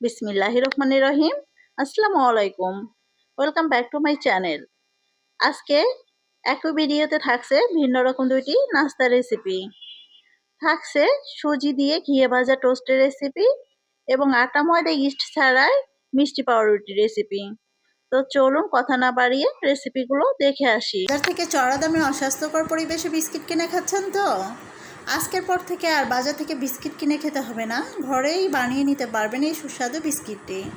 বিসমিল্লাহ রহমান রহিম আসসালামু আলাইকুম welcome back to my channel. আজকে একই ভিডিওতে থাকছে ভিন্ন রকম দুইটি নাস্তা রেসিপি। থাকছে সুজি দিয়ে ঘিয়ে ভাজা টোস্টের রেসিপি এবং আটা ময়দা ইস্ট ছাড়াই মিষ্টি পাউরুটি রেসিপি। তো চলুন কথা না বাড়িয়ে রেসিপিগুলো দেখে আসি। বাজার থেকে চড়া দামে অস্বাস্থ্যকর পরিবেশে বিস্কিট কিনে খাচ্ছেন তো? আজকের পর থেকে আর বাজার থেকে বিস্কিট কিনে খেতে হবে না। ঘরেই বানিয়ে নিতে পারবেন এই সুস্বাদু বিস্কিটটি।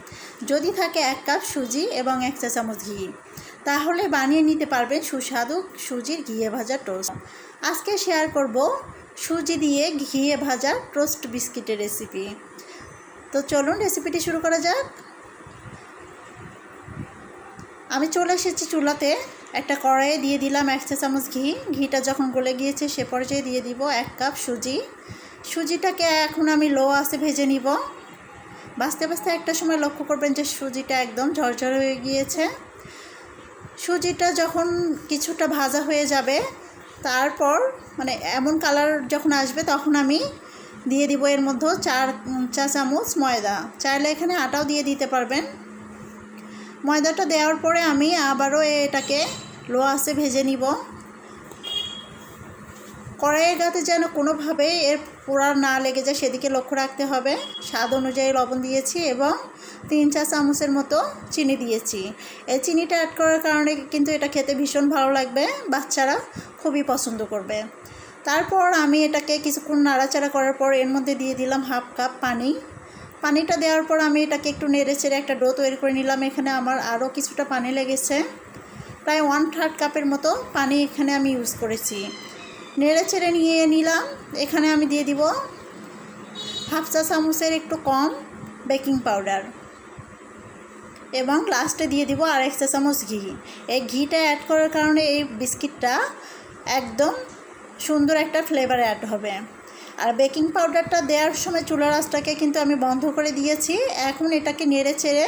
যদি থাকে এক কাপ সুজি এবং এক চা চামচ ঘি। তাহলে বানিয়ে নিতে পারবেন সুস্বাদু সুজির ঘিয়ে ভাজা টোস্ট। আজকে শেয়ার করব সুজি দিয়ে ঘিয়ে ভাজা টোস্ট বিস্কিটের রেসিপি। তো চলুন রেসিপিটি শুরু করা যাক। আমি চলে এসেছি চুলাতে। একটা কড়াইয়ে দিয়ে দিলাম এক চা চামচ ঘি। ঘিটা যখন গলে গিয়েছে সে পর্যায়ে দিয়ে দিব এক কাপ সুজি। সুজিটাকে এখন আমি লো আসে ভেজে নিব। বাঁচতে বাঁচতে একটা সময় লক্ষ্য করবেন যে সুজিটা একদম ঝরঝর হয়ে গিয়েছে। সুজিটা যখন কিছুটা ভাজা হয়ে যাবে, তারপর মানে এমন কালার যখন আসবে তখন আমি দিয়ে দিব এর মধ্যে চার চা চামচ ময়দা। চাইলে এখানে আটাও দিয়ে দিতে পারবেন। ময়দাটা দেওয়ার পরে আমি আবারও এটাকে লো আসে ভেজে নিব। কড়াইয়ের গাতে যেন কোনোভাবে এর পোড়া না লেগে যায়, সেদিকে লক্ষ্য রাখতে হবে। স্বাদ অনুযায়ী লবণ দিয়েছি এবং তিন চা চামচের মতো চিনি দিয়েছি। এই চিনিটা অ্যাড করার কারণে কিন্তু এটা খেতে ভীষণ ভালো লাগবে, বাচ্চারা খুবই পছন্দ করবে। তারপর আমি এটাকে কিছুক্ষণ নাড়াচাড়া করার পর এর মধ্যে দিয়ে দিলাম হাফ কাপ পানি। পানিটা দেওয়ার পর আমি এটাকে একটু নেড়ে চেড়ে একটা ডো তৈরি করে নিলাম। এখানে আমার আরও কিছুটা পানি লেগেছে। প্রায় ওয়ান থার্ড কাপের মতো পানি এখানে আমি ইউজ করেছি। নেড়ে চেড়ে নিয়ে নিলাম। এখানে আমি দিয়ে দিব হাফ চা চামচের একটু কম বেকিং পাউডার এবং লাস্টে দিয়ে দিব আর এক চা চামচ ঘি। এই ঘিটা অ্যাড করার কারণে এই বিস্কিটটা একদম সুন্দর একটা ফ্লেভার অ্যাড হবে। আর বেকিং পাউডারটা দেওয়ার সময় চুলার আঁচটাকে কিন্তু আমি বন্ধ করে দিয়েছি। এখন এটাকে নেড়ে চেড়ে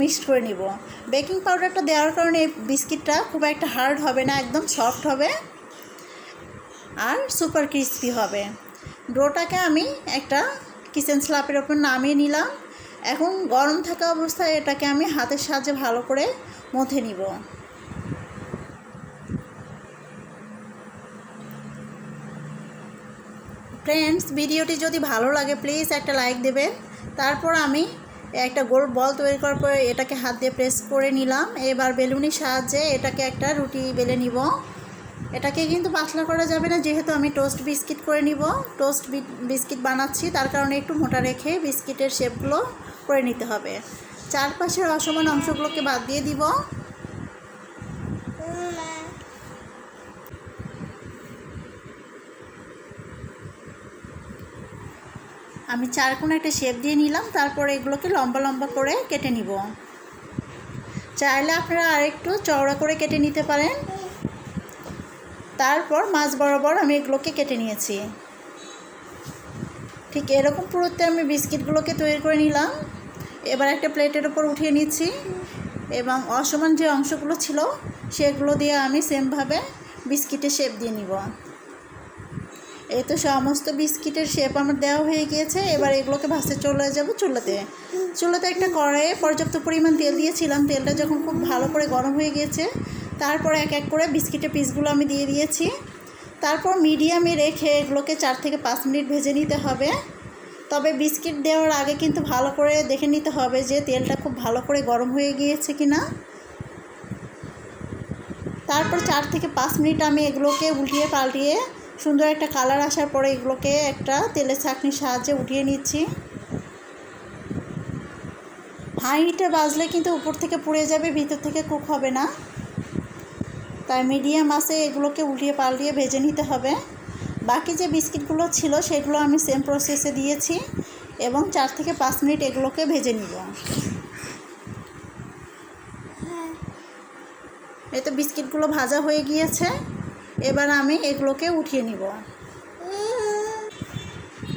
মিক্সড করে নিব। বেকিং পাউডারটা দেওয়ার কারণে এই বিস্কিটটা খুব একটা হার্ড হবে না, একদম সফট হবে আর সুপার ক্রিস্পি হবে। ডোটাকে আমি একটা কিচেন স্লাপের ওপর নামিয়ে নিলাম। এখন গরম থাকা অবস্থায় এটাকে আমি হাতের সাহায্যে ভালো করে মথে নিব। ফ্রেন্ডস ভিডিওটি যদি ভালো লাগে প্লিজ একটা লাইক দেবেন। তারপর আমি একটা গোল বল তৈরি করার পরে এটাকে হাত দিয়ে প্রেস করে নিলাম। এবার বেলুনির সাহায্যে এটাকে একটা রুটি বেলে নিব। এটাকে কিন্তু পাতলা করা যাবে না, যেহেতু আমি টোস্ট বিস্কিট করে নিব। টোস্ট বিস্কিট বানাচ্ছি, তার কারণে একটু মোটা রেখে বিস্কিটের শেপগুলো করে নিতে হবে। চারপাশের অসমান অংশগুলোকে বাদ দিয়ে দিব। আমি চার কোনো একটা শেপ দিয়ে নিলাম, তারপর এগুলোকে লম্বা লম্বা করে কেটে নিব। চাইলে আপনারা আরেকটু চওড়া করে কেটে নিতে পারেন। তারপর মাছ বরাবর আমি এগুলোকে কেটে নিয়েছি। ঠিক এরকম পুরোতে আমি বিস্কিটগুলোকে তৈরি করে নিলাম। এবার একটা প্লেটের ওপর উঠিয়ে নিচ্ছি এবং অসমান যে অংশগুলো ছিল, সেগুলো দিয়ে আমি সেমভাবে বিস্কিটে শেপ দিয়ে নিব। এই তো সমস্ত বিস্কিটের শেপ আমার দেওয়া হয়ে গিয়েছে। এবার এগুলোকে ভাসতে চলে যাব চুলাতে। চুলাতে একটা কড়াইয়ে পর্যাপ্ত পরিমাণ তেল দিয়েছিলাম। তেলটা যখন খুব ভালো করে গরম হয়ে গিয়েছে, তারপর এক এক করে বিস্কিটের পিসগুলো আমি দিয়ে দিয়েছি। তারপর মিডিয়ামে রেখে এগুলোকে চার থেকে পাঁচ মিনিট ভেজে নিতে হবে। তবে বিস্কিট দেওয়ার আগে কিন্তু ভালো করে দেখে নিতে হবে যে তেলটা খুব ভালো করে গরম হয়ে গিয়েছে কি না তারপর চার থেকে পাঁচ মিনিট আমি এগুলোকে উল্টিয়ে পাল্টিয়ে সুন্দর একটা কালার আসার পরে এগুলোকে একটা তেলের ছাঁকনির সাহায্যে উঠিয়ে নিচ্ছি। হাই হিটে বাজলে কিন্তু উপর থেকে পুড়ে যাবে, ভিতর থেকে কুক হবে না। তাই মিডিয়াম আসে এগুলোকে উল্টিয়ে পাল্টিয়ে ভেজে নিতে হবে। বাকি যে বিস্কিটগুলো ছিল, সেগুলো আমি সেম প্রসেসে দিয়েছি এবং চার থেকে পাঁচ মিনিট এগুলোকে ভেজে নিব। এই তো বিস্কিটগুলো ভাজা হয়ে গিয়েছে। এবার আমি এগুলোকে উঠিয়ে নিব।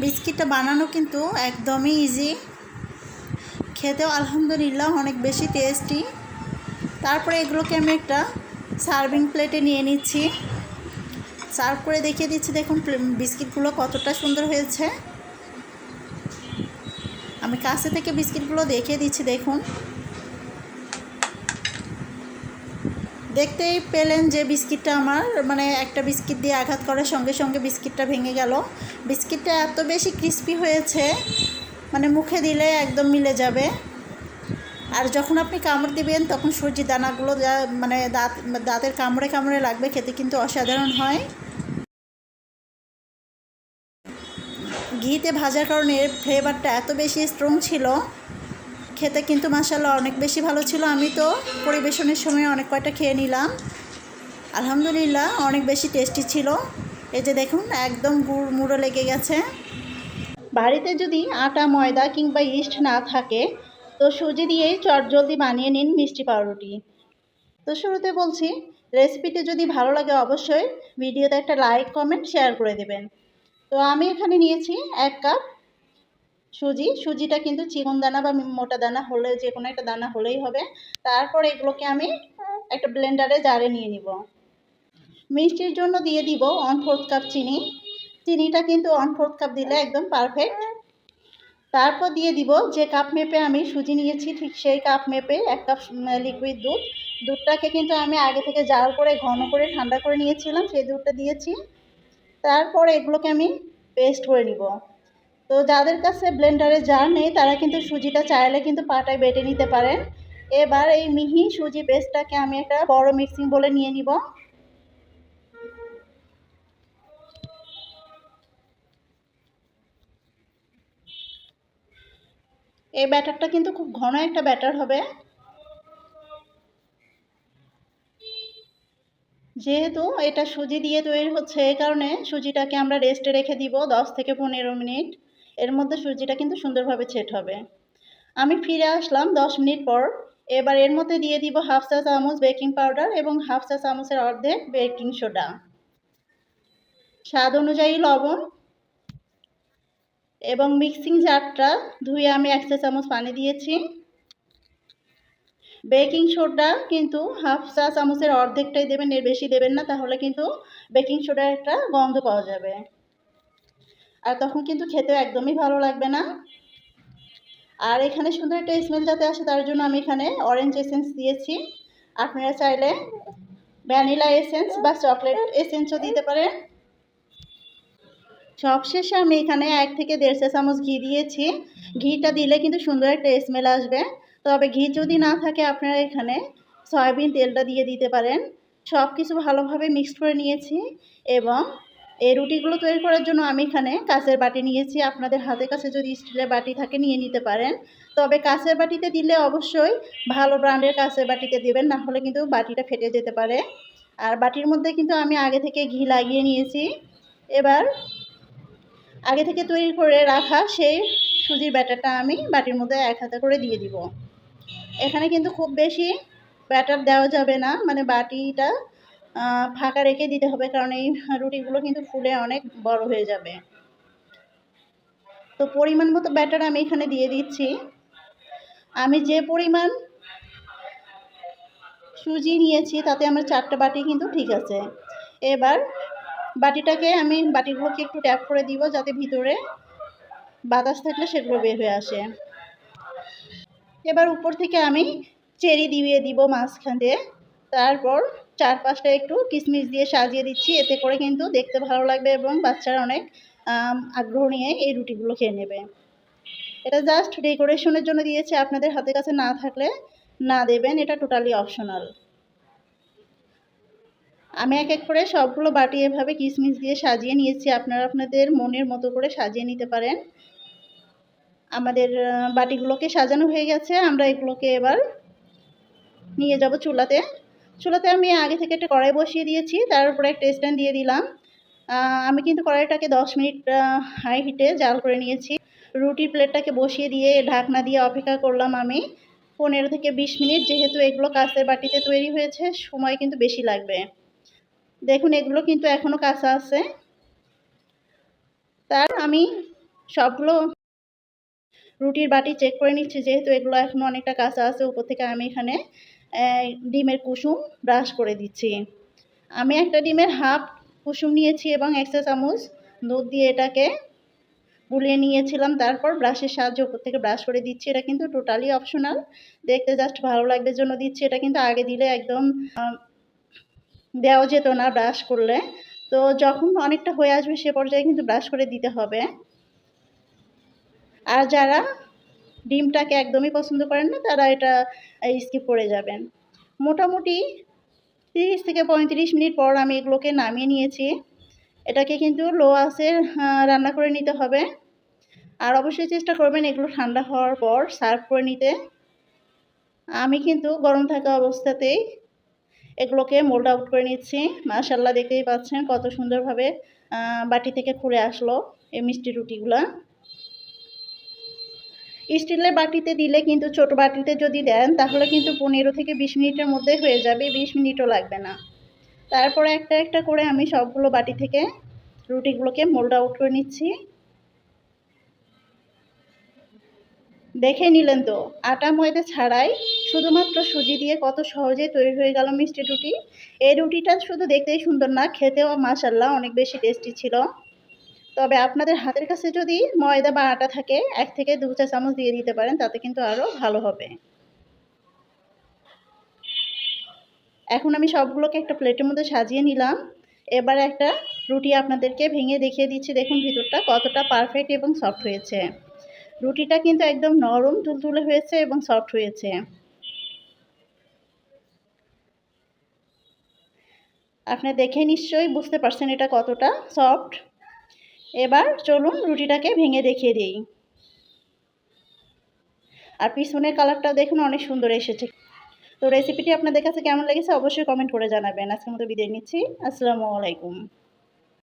বিস্কিটটা বানানো কিন্তু একদমই ইজি খেতেও আলহামদুলিল্লাহ অনেক বেশি টেস্টি তারপরে এগুলোকে আমি একটা সার্ভিং প্লেটে নিয়ে নিচ্ছি। সার্ভ করে দেখিয়ে দিচ্ছি, দেখুন বিস্কিটগুলো কতটা সুন্দর হয়েছে। আমি কাছে থেকে বিস্কিটগুলো দেখিয়ে দিচ্ছি, দেখুন। দেখতেই পেলেন যে বিস্কিটটা আমার মানে একটা বিস্কিট দিয়ে আঘাত করার সঙ্গে সঙ্গে বিস্কিটটা ভেঙে গেল। বিস্কিটটা এত বেশি ক্রিস্পি হয়েছে মানে মুখে দিলে একদম মিলে যাবে। আর যখন আপনি কামড় দিবেন, তখন সূর্যি দানাগুলো যা- মানে দাঁত, দাঁতের কামড়ে কামড়ে লাগবে, খেতে কিন্তু অসাধারণ হয়। ঘিতে ভাজার কারণে ফ্লেভারটা এত বেশি স্ট্রং ছিল। খেতে কিন্তু মাসাল্লাহ অনেক বেশি ভালো ছিল। আমি তো পরিবেশনের সময় অনেক কয়টা খেয়ে নিলাম। আলহামদুলিল্লাহ অনেক বেশি টেস্টি ছিল। এই যে দেখুন, একদম গুড় মুড়ো লেগে গেছে। বাড়িতে যদি আটা, ময়দা কিংবা ইস্ট না থাকে, তো সুজি দিয়েই চটজলদি বানিয়ে নিন মিষ্টি পাউরুটি। তো শুরুতে বলছি রেসিপিটি যদি ভালো লাগে অবশ্যই, ভিডিওতে একটা লাইক কমেন্ট শেয়ার করে দেবেন। তো আমি এখানে নিয়েছি এক কাপ সুজি, সুজিটা কিন্তু চিকন দানা বা মোটা দানা হলে যে কোনো একটা দানা হলেই হবে। তারপর এগুলোকে আমি একটা ব্লেন্ডারে জারে নিয়ে নিব। মিষ্টির জন্য দিয়ে দিব ওয়ান ফোর্থ কাপ চিনি। চিনিটা কিন্তু ওয়ান ফোর্থ কাপ দিলে একদম পারফেক্ট তারপর দিয়ে দিব যে কাপ মেপে আমি সুজি নিয়েছি, ঠিক সেই কাপ মেপে এক কাপ লিকুইড দুধ। দুধটাকে কিন্তু আমি আগে থেকে জাল করে, ঘন করে, ঠান্ডা করে নিয়েছিলাম, সেই দুধটা দিয়েছি। তারপর এগুলোকে আমি পেস্ট করে নিব। তো যাদের কাছে ব্লেন্ডারে জার নেই, তারা কিন্তু সুজিটা চাইলে কিন্তু পাটায় বেটে নিতে পারেন। এবার এই মিহি সুজি পেস্টটাকে আমি একটা বড় মিক্সিং বলে নিয়ে নিব। এই ব্যাটারটা কিন্তু খুব ঘন একটা ব্যাটার হবে। যেহেতু এটা সুজি দিয়ে তৈরি হচ্ছে, এই কারণে সুজিটাকে আমরা রেস্টে রেখে দিব দশ থেকে পনেরো মিনিট। এর মধ্যে সুজিটা কিন্তু সুন্দরভাবে ছেট হবে। আমি ফিরে আসলাম দশ মিনিট পর। এবার এর মধ্যে দিয়ে দিব হাফ চা চামচ বেকিং পাউডার এবং হাফ চা চামচের অর্ধেক বেকিং সোডা। স্বাদ অনুযায়ী লবণ এবং মিক্সিং জারটা ধুয়ে আমি এক চা চামচ পানি দিয়েছি। বেকিং সোডা কিন্তু হাফ চা চামচের অর্ধেকটাই দেবেন, এর বেশি দেবেন না, তাহলে কিন্তু বেকিং সোডার একটা গন্ধ পাওয়া যাবে। আর তখন কিন্তু খেতে একদমই ভালো লাগবে না। আর এখানে সুন্দর একটা স্মেল যাতে আসে তার জন্য আমি এখানে অরেঞ্জ এসেন্স দিয়েছি। আপনারা চাইলে ভ্যানিলা এসেন্স বা চকলেট এসেন্সও দিতে পারেন। সবশেষে আমি এখানে এক থেকে দেড় চা চামচ ঘি দিয়েছি। ঘিটা দিলে কিন্তু সুন্দর একটা স্মেল আসবে। তবে ঘি যদি না থাকে আপনারা এখানে সয়াবিন তেলটা দিয়ে দিতে পারেন। সব কিছু ভালোভাবে মিক্সড করে নিয়েছি এবং এই রুটিগুলো তৈরি করার জন্য আমি এখানে কাঁচের বাটি নিয়েছি। আপনাদের হাতের কাছে যদি স্টিলের বাটি থাকে নিয়ে নিতে পারেন। তবে কাঁচের বাটিতে দিলে অবশ্যই ভালো ব্র্যান্ডের কাঁচের বাটিতে দেবেন, না হলে কিন্তু বাটিটা ফেটে যেতে পারে। আর বাটির মধ্যে কিন্তু আমি আগে থেকে ঘি লাগিয়ে নিয়েছি। এবার আগে থেকে তৈরি করে রাখা সেই সুজির ব্যাটারটা আমি বাটির মধ্যে এক হাতে করে দিয়ে দিব। এখানে কিন্তু খুব বেশি ব্যাটার দেওয়া যাবে না মানে বাটিটা ফাঁকা রেখে দিতে হবে কারণ এই রুটিগুলো কিন্তু ফুলে অনেক বড় হয়ে যাবে। তো পরিমাণ মতো ব্যাটার আমি এখানে দিয়ে দিচ্ছি। আমি যে পরিমাণ সুজি নিয়েছি তাতে আমার চারটে বাটি কিন্তু ঠিক আছে। এবার বাটিটাকে আমি বাটিগুলোকে একটু ট্যাপ করে দিব যাতে ভিতরে বাতাস থাকলে সেগুলো বের হয়ে আসে। এবার উপর থেকে আমি চেরি দিয়ে দিব মাঝখান দিয়ে। তারপর চার পাঁচটা একটু কিশমিশ দিয়ে সাজিয়ে দিচ্ছি। এতে করে কিন্তু দেখতে ভালো লাগবে এবং বাচ্চারা অনেক আগ্রহ নিয়ে এই রুটিগুলো খেয়ে নেবে। এটা জাস্ট ডেকোরেশনের জন্য দিয়েছে। আপনাদের হাতের কাছে না থাকলে না দেবেন। এটা টোটালি অপশনাল আমি এক এক করে সবগুলো বাটি এভাবে কিশমিশ দিয়ে সাজিয়ে নিয়েছি। আপনারা আপনাদের মনের মতো করে সাজিয়ে নিতে পারেন। আমাদের বাটিগুলোকে সাজানো হয়ে গেছে। আমরা এগুলোকে এবার নিয়ে যাব চুলাতে। চুলাতে আমি আগে থেকে একটা কড়াই বসিয়ে দিয়েছি, তার উপরে একটা স্ট্যান্ড দিয়ে দিলাম। আমি কিন্তু কড়াইটাকে দশ মিনিট হাই হিটে জাল করে নিয়েছি। রুটির প্লেটটাকে বসিয়ে দিয়ে ঢাকনা দিয়ে অপেক্ষা করলাম আমি পনেরো থেকে বিশ মিনিট, যেহেতু এগুলো কাঁচের বাটিতে তৈরি হয়েছে, সময় কিন্তু বেশি লাগবে। দেখুন, এগুলো কিন্তু এখনও কাঁচা আছে। তার আমি সবগুলো রুটির বাটি চেক করে নিচ্ছি, যেহেতু এগুলো এখনও অনেকটা কাঁচা আছে উপর থেকে আমি এখানে ডিমের কুসুম ব্রাশ করে দিচ্ছি। আমি একটা ডিমের হাফ কুসুম নিয়েছি এবং এক চা চামচ দুধ দিয়ে এটাকে গুলিয়ে নিয়েছিলাম। তারপর ব্রাশের সাহায্যে উপর থেকে ব্রাশ করে দিচ্ছি। এটা কিন্তু টোটালি অপশনাল দেখতে জাস্ট ভালো লাগবে জন্য দিচ্ছি। এটা কিন্তু আগে দিলে একদম দেওয়া যেত না ব্রাশ করলে। তো যখন অনেকটা হয়ে আসবে সে পর্যায়ে কিন্তু ব্রাশ করে দিতে হবে। আর যারা ডিমটাকে একদমই পছন্দ করেন না তারা এটা স্কিপ করে যাবেন। মোটামুটি তিরিশ থেকে পঁয়ত্রিশ মিনিট পর আমি এগুলোকে নামিয়ে নিয়েছি। এটাকে কিন্তু লো আহ, রান্না করে নিতে হবে। আর অবশ্যই চেষ্টা করবেন এগুলো ঠান্ডা হওয়ার পর সার্ভ করে নিতে। আমি কিন্তু গরম থাকা অবস্থাতেই এগুলোকে মোল্ড আউট করে নিচ্ছি। মাশাল্লাহ দেখতেই পাচ্ছেন কত সুন্দরভাবে বাটি থেকে খুলে আসলো এই মিষ্টি রুটিগুলা। স্টিলের বাটিতে দিলে কিন্তু ছোট বাটিতে যদি দেন, তাহলে কিন্তু পনেরো থেকে বিশ মিনিটের মধ্যে হয়ে যাবে, বিশ মিনিটও লাগবে না। তারপরে একটা একটা করে আমি সবগুলো বাটি থেকে রুটিগুলোকে মোল্ড আউট করে নিচ্ছি। দেখে নিলেন তো, আটা ময়দা ছাড়াই শুধুমাত্র সুজি দিয়ে কত সহজে তৈরি হয়ে গেল মিষ্টি রুটি। এই রুটিটা শুধু দেখতেই সুন্দর না, খেতেও মাসাল্লাহ অনেক বেশি টেস্টি ছিল। তবে আপনাদের হাতের কাছে যদি ময়দা বা আটা থাকে, এক থেকে দু চা চামচ দিয়ে দিতে পারেন, তাতে কিন্তু আরও ভালো হবে। এখন আমি সবগুলোকে একটা প্লেটের মধ্যে সাজিয়ে নিলাম। এবার একটা রুটি আপনাদেরকে ভেঙে দেখিয়ে দিচ্ছি। দেখুন ভিতরটা কতটা পারফেক্ট এবং সফট হয়েছে। রুটিটা কিন্তু একদম নরম তুলতুলে হয়েছে এবং সফট হয়েছে। আপনি দেখে নিশ্চয়ই বুঝতে পারছেন এটা কতটা সফট এবার চলুন রুটিটাকে ভেঙে দেখিয়ে দিই। আর পিছনের কালারটা দেখুন, অনেক সুন্দর এসেছে। তো রেসিপিটি আপনাদের কাছে কেমন লেগেছে অবশ্যই কমেন্ট করে জানাবেন। আজকের মতো বিদায় নিচ্ছি। আসসালামু আলাইকুম।